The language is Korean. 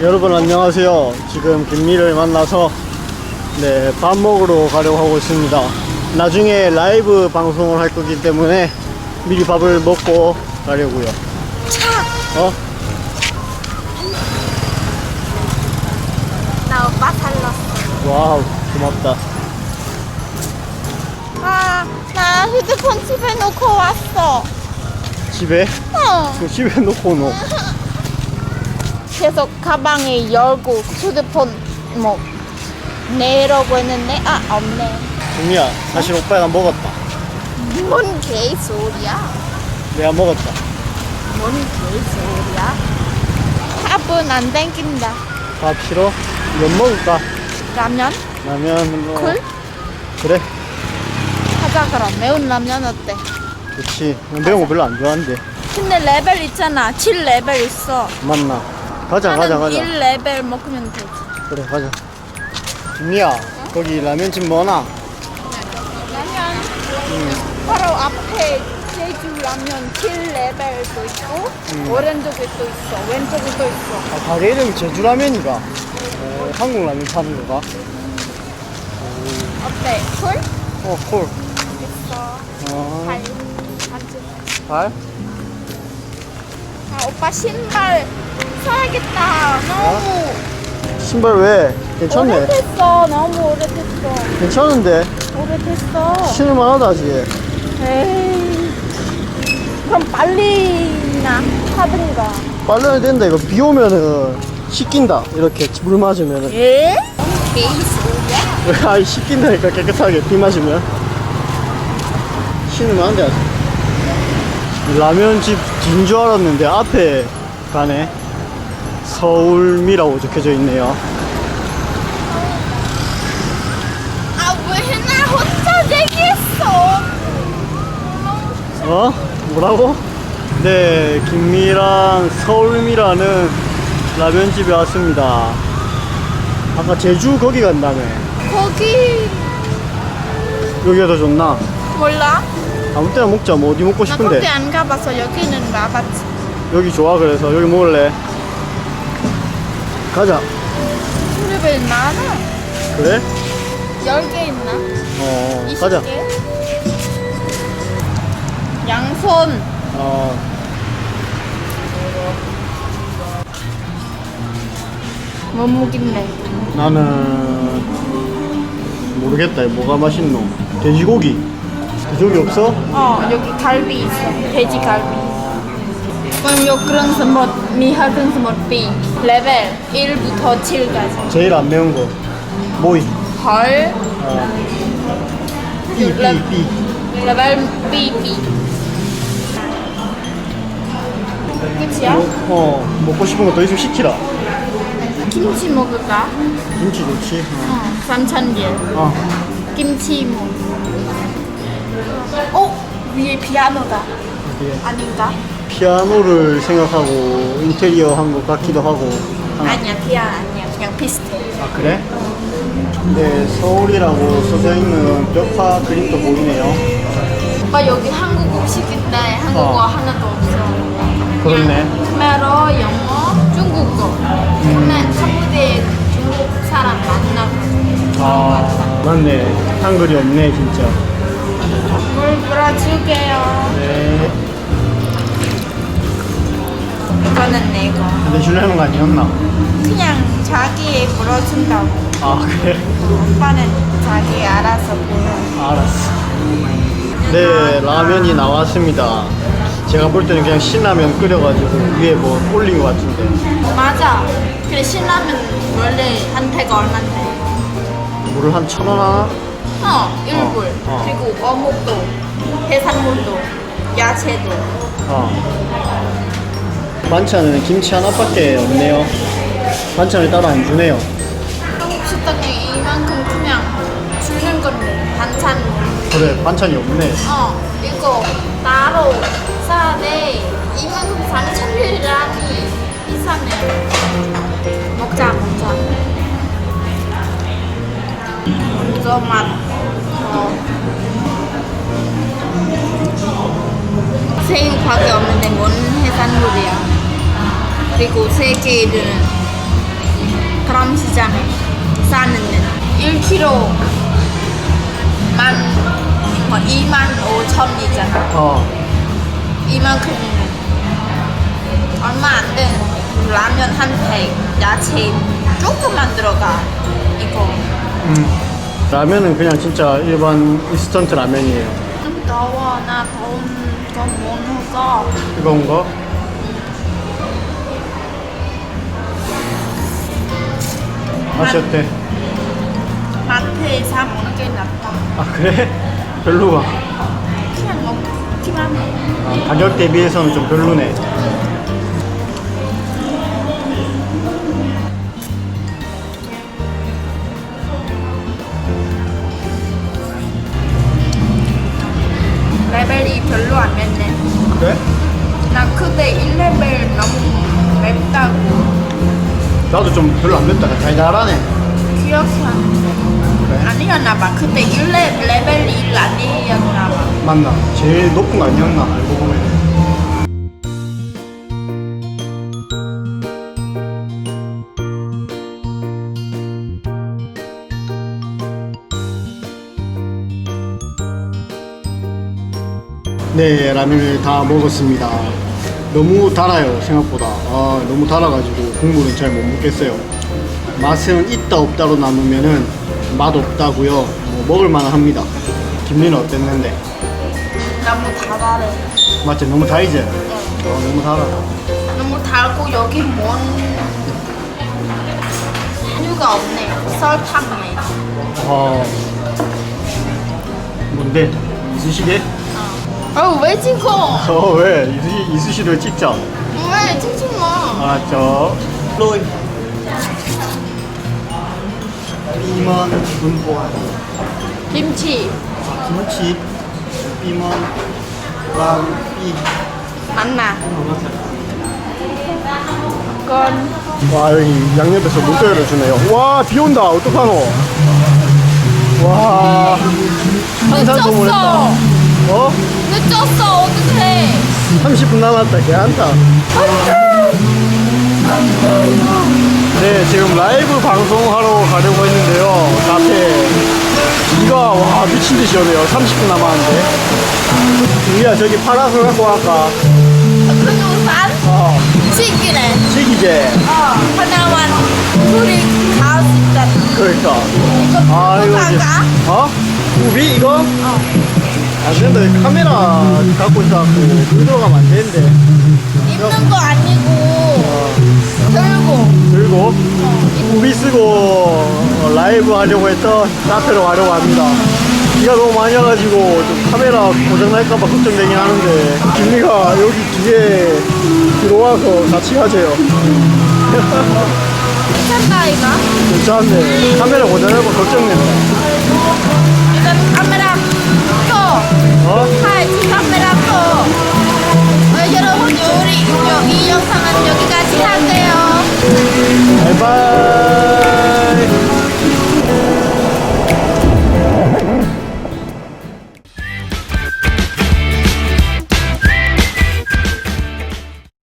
여러분 안녕하세요. 지금 김미를 만나서 네, 밥 먹으러 가려고 하고 있습니다. 나중에 라이브 방송을 할 거기 때문에 미리 밥을 먹고 가려고요. 어? 나 오빠 살렸어. 와우, 고맙다. 아, 나 휴대폰 집에 놓고 왔어. 집에? 어. 그 집에 놓고 노. 계속 가방에 열고 휴대폰 뭐 내려고 했는데 아 없네. 김미야, 사실 오빠가 먹었다. 뭔 개소리야? 내가 먹었다. 뭔 개소리야? 밥은 안 땡긴다. 밥 싫어? 면 먹을까? 라면? 라면 뭐. 굴? 그래? 하자 그럼 매운 라면 어때? 그렇지. 매운 거 별로 안 좋아하는데. 근데 레벨 있잖아. 7레벨 있어. 맞나? 가자, 가자, 가자. 1레벨 먹으면 되지. 그래, 가자. 김미야, 거기 라면집 뭐나? 라면 응. 바로 앞에 제주 라면 7레벨도 있고 음. 오른쪽에 또 있어 왼쪽에 또 있어 아, 가게 이름이 제주라면이가. 어, 한국 라면 파는 거가? 어때? 쿨? 어, 콜. 있어 어, 발 반지 발? 아 오빠 신발 사야겠다 너무 신발 왜? 괜찮네. 오래됐어 너무 오래됐어 괜찮은데? 오래됐어 신을만하다, 아직. 에이 그럼 빨리나 하든가 빨래야 된다, 이거. 비 오면은 씻긴다. 이렇게 물 맞으면은. 에? 개소리야 아이, 씻긴다니까, 깨끗하게. 비 맞으면. 신을만한데, 아직. 라면집 진줄 알았는데, 앞에 가네. 서울미라고 적혀져 있네요. 아 왜 나 혼자 얘기했어 어? 뭐라고? 네, 김미랑 서울미라는 라면집에 왔습니다. 아까 제주 거기 간다며. 거기 여기가 더 좋나? 몰라 아무 때나 먹자. 뭐 어디 먹고 나 거기 싶은데. 안 가봐서 여기는 와봤지. 여기 좋아, 그래서 여기 먹을래. 가자. 레벨 많아. 그래? 10개 있나? 어, 20개? 가자. 양손. 어, 못 먹겠네. 나는 모르겠다. 뭐가 맛있노? 돼지고기. 돼지고기 없어? 어, 여기 갈비 있어. 돼지 갈비. 그럼 요 그런 스몰, 미학은 스몰 B. 레벨 1부터 7까지. 제일 안 매운 거. 모이. 헐. 어. B, B, 레- B. 레벨 B, B. 끝이야? 어, 먹고 싶은 거 더 있으면 시키라. 김치 먹을까? 김치 좋지. 어. 어, 3,000개. 어. 김치 뭐. 어? 위에 피아노다. 이게 아닌가? 피아노를 생각하고 인테리어 한 것 같기도 하고. 하나. 아니야, 피아노 아니야. 그냥 비슷해. 아, 그래? 네, 서울이라고 써져 있는 벽화 그림도 보이네요. 오빠 여기 한국 음식 있대. 한국어 어. 하나도 없어. 그렇네. khmer, 영어, 중국어. 근데 사무대 중국 사람 만나고. 아, 맞네. 한글이 없네, 진짜. 물 불어줄게요. 네. 이거는 내 거. 근데 주려는 거 아니었나? 그냥 자기 불어준다고. 아, 그래? 오빠는 자기 알아서 불어. 알았어. 네, 라면이 나왔습니다. 제가 볼 때는 그냥 신라면 끓여가지고 위에 뭐 올린 것 같은데. 맞아. 근데 신라면 원래 한팩 얼만데? 물을 한 천 원 하나? 어, 일불. 어. 그리고 어묵도, 해산물도, 야채도. 어. 반찬은 김치 하나밖에 없네요. 반찬을 따로 안 주네요. 한국 식당에 이만큼 그냥 주는 건데 반찬. 그래, 반찬이 없네. 어, 이거 따로 사네. 이만큼 3,000원이라니 비싸네. 먹자, 먹자. 먼저 맛. 어. 새우밖에 없는데 뭔 해산물이야. 그리고 세 개는 사람시장에 싸는 1kg 만, 뭐 2만 5천이잖아. 어. 이만큼 얼마 안 되는 라면 한 팩, 야채 조금만 들어가. 이거. 음. 라면은 그냥 진짜 일반 인스턴트 라면이에요. 좀 더워. 나 더운 거못 먹어. 뜨거운 거? 맛이 어때? 마트에서 먹는 게 낫다. 아 그래? 별로가. 그냥 먹기만 해. 아, 가격 대비해서는 좀 별로네. 레벨이 별로 안 맵네. 그래? 나 그때 1레벨 너무 맵다고 나도 좀 별로 안 맵다. 달달하네. 기억이 안 나. 그래? 아니었나 봐. 그때 1레, 레벨 1 아니었나 봐. 맞나? 제일 높은 거 아니었나? 알고 보면. 네, 라면을 다 먹었습니다. 너무 달아요, 생각보다. 아, 너무 달아가지고 국물은 잘 못 먹겠어요. 맛은 있다 없다로 나누면은 맛 없다고요. 뭐 먹을만 합니다. 김리는 어땠는데? 너무 달달해. 맞지? 너무 달지? 어, 너무 달아. 너무 달고 여기 뭔 메뉴가 없네. 설탕네. 어. 뭔데? 이쑤시 개? 어, 왜 찍어? 어, 왜? 이쑤시, 이쑤시를 찍자. 왜 찍지 마. 알았죠? 로이. 비먼 분보한. 김치. 아, 김치. 비먼. 람비. 맞나? 건 와, 여기 양옆에서 물결을 주네요. 와, 비 온다. 어떡하노? 와. 늦었어. 어? 늦었어. 어떡해. 30분 남았다. 개한다. 네, 지금 라이브 방송하러 가려고 했는데요. 그 앞에 비가 와 미친 듯이 오네요. 30분 남았는데. 우리야 저기 파라솔 갖고 갈까? 그 우산 어, 치기네. 지기제. 어, 하나만 둘이 가수 있잖아. 그러니까. 이거 아 이거 이거 이제? 어? 우비 이거? 어. 안 된다. 이 카메라 갖고 있어갖고 들어가면 안 되는데. 입는 거 아니고 들고. 들고 우비 쓰고 어, 라이브 하려고 했던 카페로 가려고 합니다. 비가 너무 많이 와가지고 좀 카메라 고장 날까봐 걱정되긴 하는데 김미가 여기 뒤에 들어와서 같이 가세요. 괜찮다 이거. 괜찮네. 카메라 고장 날까 걱정된다. 어? 카메라 켜. 어, 여러분 우리 이 영상은 여기까지 할게요. 바이바이.